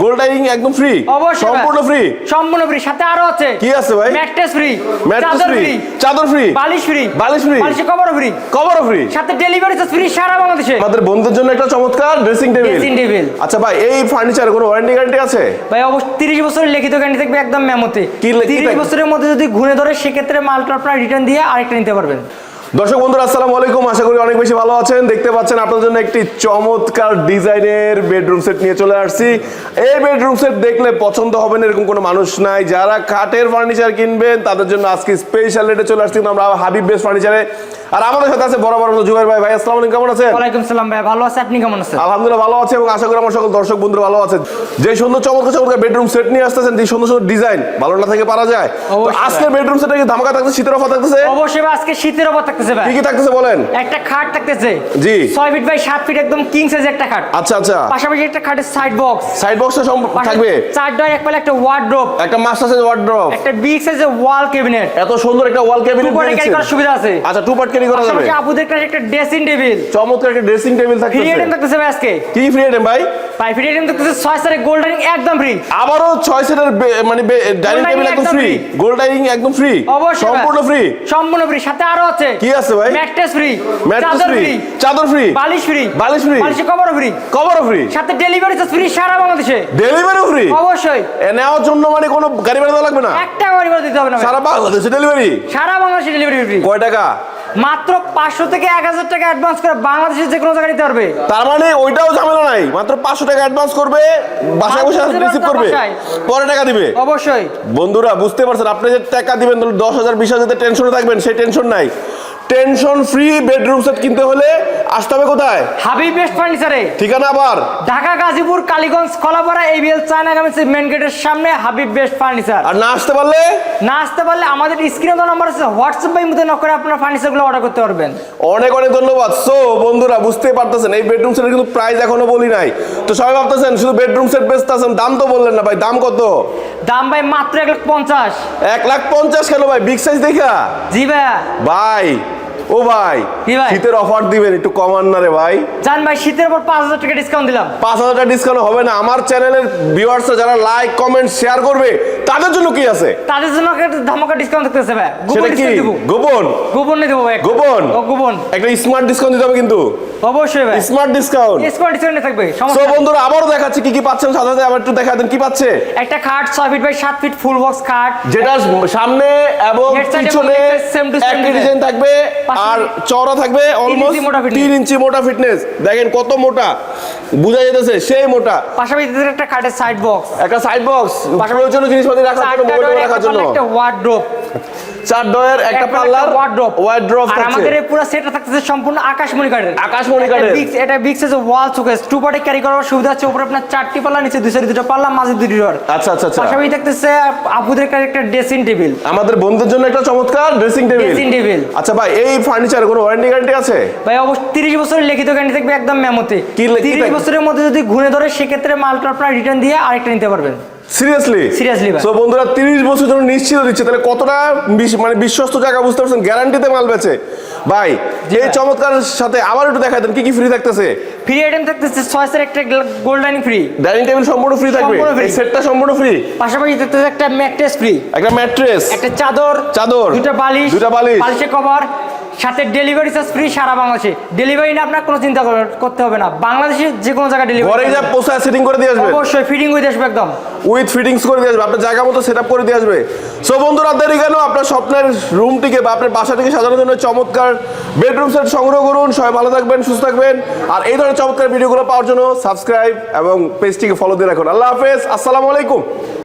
গোল্ডাইং একদম ফ্রি সম্পূর্ণ ফ্রি সম্পূর্ণ ফ্রি সাথে আরও আছে। কি আছে ভাই? Mattress free mattress free free চাদর ফ্রি বালিশ ফ্রি বালিশ free? বালিশের কভার ফ্রি কভারও ফ্রি সাথে ডেলিভারি চার্জ ফ্রি সারা বাংলাদেশে। আমাদের বন্ধুদের জন্য একটা চমৎকার ড্রেসিং টেবিল Dressing table। আচ্ছা ভাই এই ফার্নিচার কোনো ওয়ারেন্টি গ্যারান্টি আছে? ভাই অবশ্য তিরিশ বছরের লিখিত গ্যারান্টি থাকবে একদম মেমোতে। কি লে- কি তিরিশ থাকবে? বছরের মধ্যে যদি ঘুরে ধরে সেক্ষেত্রে মালটা আপনার রিটার্ন দিয়ে আরেকটা নিতে পারবেন। দর্শক বন্ধুরা আসসালামু আলাইকুম। অনেক বেশি ভালো আছেন। দেখতে পাচ্ছেন আপনাদের জন্য একটি চমৎকার ডিজাইনের বেডরুম সেট নিয়ে চলে আসছি। এই বেডরুম সেট দেখলে পছন্দ হবে না এরকম কোনো মানুষ নাই। যারা কাঠের ফার্নিচার কিনবেন তাদের জন্য আজকে স্পেশাল রেটে চলে আসছি। আমরা হাবিব বেস্ট ফার্নিচারে আর আমাদের সাথে আছে বড় বড় জুবাইর ভাই। ভাই আসসালামু আলাইকুম কেমন আছেন? ওয়ালাইকুম সালাম ভাই ভালো আছে আপনি কেমন আছেন? আলহামদুলিল্লাহ ভালো আছে এবং আশা করি আমার সকল দর্শক বন্ধুরা ভালো আছেন। যে সুন্দর চমৎকার চমৎকার বেডরুম সেট নিয়ে আসতেছেন যে সুন্দর সুন্দর ডিজাইন ভালো না থেকে পারা যায়। অবশ্যই। বেডরুম সেটে কি ধামাকা থাকছে শীতের অফার থাকতেছে? অবশ্যই আজকে শীতের অফার থাকতেছে ভাই। কি কি থাকতেছে বলেন? একটা খাট থাকতেছে। জি। ছয় ফিট বাই সাত ফিট একদম কিং সাইজ একটা খাট। আচ্ছা আচ্ছা। পাশাপাশি একটা খাটের সাইড বক্স সাইড বক্সটা থাকবে? চার ডয় এক পালে একটা ওয়ার্ড্রোপ একটা মাস্টার সাইজ ওয়ার্ড্রপ একটা বিগ সাইজের ওয়াল ক্যাবিনেট এত সুন্দর একটা ওয়াল ক্যাবিনেট উপরে ক্যারি করার সুবিধা আছে। আচ্ছা টু পার্ট ক্যারি করা যাবে। পাশাপাশি আপুদের কাছে একটা ড্রেসিং টেবিল চমৎকার একটা ড্রেসিং টেবিল ফ্রি আইটেম থাকতেছে ভাই আজকে। কি ফ্রি আইটেম ভাই? ভাই ফ্রি আইটেম থাকতেছে ছয় সারে গোল্ডেন একদম ফ্রি আবারও ছয় সেটের মানে ডাইনিং টেবিল একদম ফ্রি গোল্ড ডাইনিং একদম ফ্রি সম্পূর্ণ ফ্রি সম্পূর্ণ ফ্রি সাথে আরও আছে। কি আছে ভাই? ম্যাট্রেস ফ্রি চাদর ফ্রি ফ্রি চাদর ফ্রি বালিশ ফ্রি বালিশ free। বালিশের কভারও ফ্রি কভারও ফ্রি সাথে ডেলিভারি চার্জ ফ্রি সারা বাংলাদেশে। ডেলিভারিও ফ্রি অবশ্যই। নেওয়ার জন্য মানে কোনো গাড়ি ভাড়া লাগবে না? একটা গাড়ি ভাড়া দিতে হবে না সারা বাংলাদেশে ডেলিভারি সারা বাংলাদেশে ডেলিভারি ফ্রি কয় টাকা? মাত্র পাঁচশো থেকে এক হাজার টাকা অ্যাডভান্স করে বাংলাদেশের যে কোনো জায়গায় নিতে পারবে। তার মানে ওইটাও ঝামেলা নাই। মাত্র পাঁচশো টাকা অ্যাডভান্স করবে বাসায় বসে রিসিভ করবে। পরে টাকা দিবে। অবশ্যই। বন্ধুরা বুঝতে পারছেন? আপনি যে টাকা দিবেন তাহলে দশ হাজার বিশ হাজার টেনশনে থাকবেন সেই টেনশন নাই। টেনশন ফ্রি বেডরুম সেট কিনতে হলে আসতে হবে কোথায়? হাবিব বেস্ট ফার্নিচারে। ঠিকানা আবার। Dhaka Gazipur Kaliganj Kalapara ABL China garments main গেটের সামনে হাবিব বেস্ট ফার্নিচার। আর না আসতে পারলে? না আসতে পারলে আমাদের স্ক্রিনে তো নাম্বার আছে হোয়াটসঅ্যাপ বাই মধ্যে নক করে আপনারা ফার্নিচারগুলো অর্ডার করতে পারবেন। অনেক অনেক ধন্যবাদ। সো বন্ধুরা বুঝতে পারতেছেন এই বেডরুম সেটের কিন্তু প্রাইস এখনও বলি নাই। তো সবাই ভাবতেছেন শুধু বেডরুম সেট বেচতেছেন দাম তো বললেন না ভাই দাম কত? দাম ভাই মাত্র এক লাখ পঞ্চাশ। এক লাখ পঞ্চাশ কেন ভাই? বিগ সাইজ দেখা। জি ভাইয়া ভাই ও ভাই কি শীতের অফার দিবেন একটু কমান না রে ভাই। জান ভাই শীতের পর পাঁচ হাজার টাকা ডিসকাউন্ট দিলাম। পাঁচ হাজার টাকা ডিসকাউন্ট হবে না। আমার চ্যানেলের ভিউয়ার্স যারা লাইক কমেন্ট শেয়ার করবে তাদের জন্য কি আছে? তাদের জন্য একটা ধামাকা ডিসকাউন্ট থাকতেছে ভাই। গোপন কি? দিব। গোপন? গোপন নিয়ে দেবো ভাই গোপন? ও, গোপন। একটা স্মার্ট ডিসকাউন্ট দিতে হবে কিন্তু। অবশ্যই ভাই। স্মার্ট ডিসকাউন্ট স্মার্ট ডিসকাউন্ট থাকবে সো বন্ধুরা আবারও দেখাচ্ছি কি কি পাচ্ছেন সাথে সাথে আবার একটু দেখা দেন কি পাচ্ছে। একটা খাট ছয় ফিট বাই সাত ফিট ফুল বক্স খাট যেটা সামনে এবং পিছনে same একই design। ডিজাইন থাকবে আর চওড়া থাকবে অলমোস্ট ইঞ্চি মোটা fitness। তিন ইঞ্চি মোটা ফিটনেস দেখেন কত মোটা। বুঝা যেতেছে সেই মোটা। পাশাপাশি এর একটা খাটের সাইড বক্স একটা সাইড বক্স প্রয়োজনীয় জিনিসপাতি রাখার জন্য রাখার জন্য। একটা ওয়ার্ড্রোপ চার ডয়ের একটা পাল্লার ওয়ার্ড্রোপ ওয়ার্ড্রপ আর আমাদের এই পুরো সেটটা থাকতেছে সম্পূর্ণ আকাশমণি কাঠের আকাশমণি কাঠের। big- এটা বিগ সাইজের ওয়াল শোকেস টু পার্টে ক্যারি করার সুবিধা আছে উপরে আপনার চারটি পাল্লা নিচে দুই সাইডে দুটো পাল্লা মাঝে দুটি আচ্ছা আচ্ছা আচ্ছা। পাশাপাশি থাকতেছে আপুদের কাছে একটা ড্রেসিং টেবিল আমাদের বন্ধুদের জন্য একটা চমৎকার ড্রেসিং টেবিল ড্রেসিং টেবিল আচ্ছা ভাই এই ফার্নিচার কোনো ওয়ারেন্টি গ্যারান্টি আছে? ভাই অবশ্যই তিরিশ বছরের লিখিত গ্যারান্টি থাকবে একদম মেমোতে। কি লে- কি তিরিশ থাকবে? বছরের মধ্যে যদি ঘুরে ধরে সেক্ষেত্রে মালটা আপনার রিটার্ন দিয়ে আরেকটা নিতে পারবেন। সিরিয়াসলি ভাই। সো বন্ধুরা 30 বছর জন্য নিশ্চিত দিচ্ছে। তাহলে কতটা মানে বিশ্বস্ত জায়গা বুঝতে পারছেন? গ্যারান্টিতে মাল বেচে। ভাই এই চমৎকার সাথে আবার একটু দেখাই দেন কি কি ফ্রি থাকতেছে? ফ্রি আইটেম থাকতেছে ছয় সাইড একটা gold line free dining table সম্পূর্ণ ফ্রি থাকবে? এই সেটটা সম্পূর্ণ ফ্রি পাশাপাশি থাকতেছে একটা ম্যাট্রেস ফ্রি একটা ম্যাট্রেস একটা চাদর চাদর। দুটো বালিশ দুটা বালিশ। বালিশের কভার সাথে ডেলিভারি চার্জ ফ্রি সারা বাংলাদেশে। ডেলিভারি না আপনার কোনো চিন্তা করতে হবে না। বাংলাদেশে যে কোনো জায়গায় ঘরে ডেলিভারি যা পোষায় সেটিং করে দিয়ে আসবে। অবশ্যই ফিটিং হয়ে আসবে একদম। উইথ ফিটিংস করে দিয়ে আসবে। আপনার জায়গা মতো সেট আপ করে দিয়ে আসবে। সো বন্ধুরা দেরি কেন? আপনার স্বপ্নের রুমটিকে বা আপনার বাসাটিকে সাজানোর জন্য চমৎকার বেডরুম সেট সংগ্রহ করুন। সবাই ভালো থাকবেন সুস্থ থাকবেন। আর এই ধরনের চমৎকার ভিডিওগুলো পাওয়ার জন্য সাবস্ক্রাইব এবং পেজটিকে ফলো দিয়ে রাখুন। আল্লাহ হাফেজ। আসসালামু আলাইকুম।